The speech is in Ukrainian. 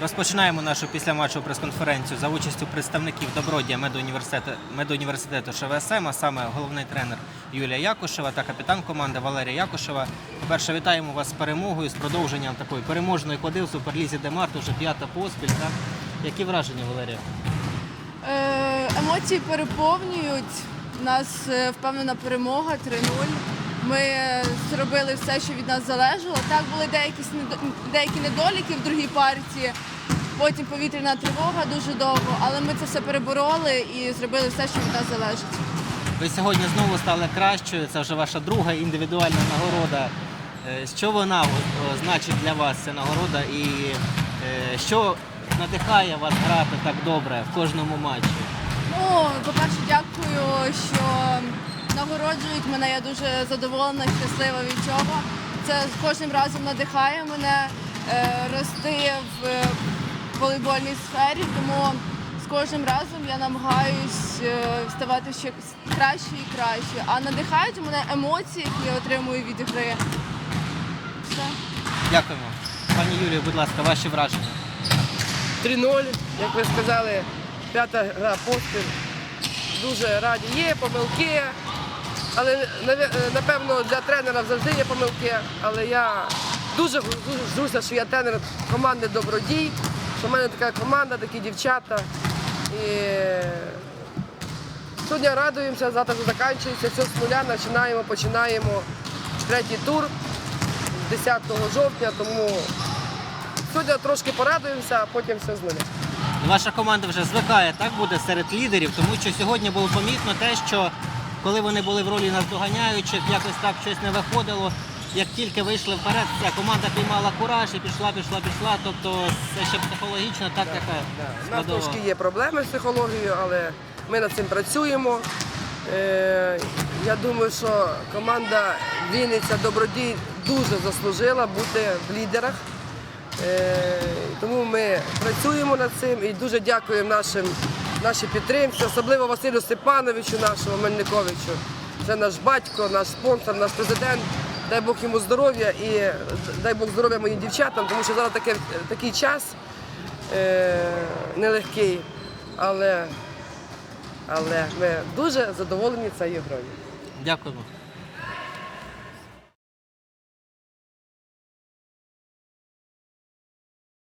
Розпочинаємо нашу післяматчеву прес-конференцію за участю представників добродія медуніверситету, ШВСМ, а саме головний тренер Юлія Якушева та капітан команди Валерія Якушева. По-перше, вітаємо вас з перемогою, з продовженням такої переможної ходи в Суперлізі Демарт, уже п'ята поспіль. Так? Які враження, Валерія? Е, Емоції переповнюють. У нас е, впевнена перемога 3-0. Ми зробили все, що від нас залежало. Так були деякі, деякі недоліки в другій партії. Потім повітряна тривога дуже довго, але ми це все перебороли і зробили все, що від нас залежить. Ви сьогодні знову стали кращою. Це вже ваша друга індивідуальна нагорода. Е, Що вона значить для вас, ця нагорода, і е, що надихає вас грати так добре в кожному матчі? Ну, по-перше, дякую, що нагороджують мене. Я дуже задоволена, щаслива від цього. Це з кожним разом надихає мене е, рости в е, волейбольній сфері, тому з кожним разом я намагаюсь е, ставати ще краще і краще. А надихають мене емоції, які я отримую від гри. Все. Дякуємо. Пані Юлію, будь ласка, ваші враження. 3-0, як ви сказали, п'ята гра поспіль. Дуже раді. Є помилки, але напевно для тренера завжди є помилки. Але я дуже ждуся, що я тренер команди Добродій, що в мене така команда, такі дівчата. І сьогодні радуємося, завтра вже закінчується, все з нуля, починаємо, починаємо третій тур 10 жовтня, тому сьогодні трошки порадуємося, а потім все з нуля. Ваша команда вже звикає, так буде серед лідерів, тому що сьогодні було помітно те, що коли вони були в ролі наздоганяючих, якось так щось не виходило. Як тільки вийшли вперед, ця команда піймала кураж і пішла, пішла, пішла. Тобто це ще психологічно так така У нас складова. трошки є проблеми з психологією, але ми над цим працюємо. Е, Я думаю, що команда Вінниця Добродій дуже заслужила бути в лідерах. Е, Тому ми працюємо над цим і дуже дякуємо нашим, нашій підтримці, особливо Василю Степановичу, нашому Мельниковичу. Це наш батько, наш спонсор, наш президент. Дай Бог йому здоров'я і дай Бог здоров'я моїм дівчатам, тому що зараз таке, такий час е, нелегкий, але, але ми дуже задоволені цією грою. Дякуємо.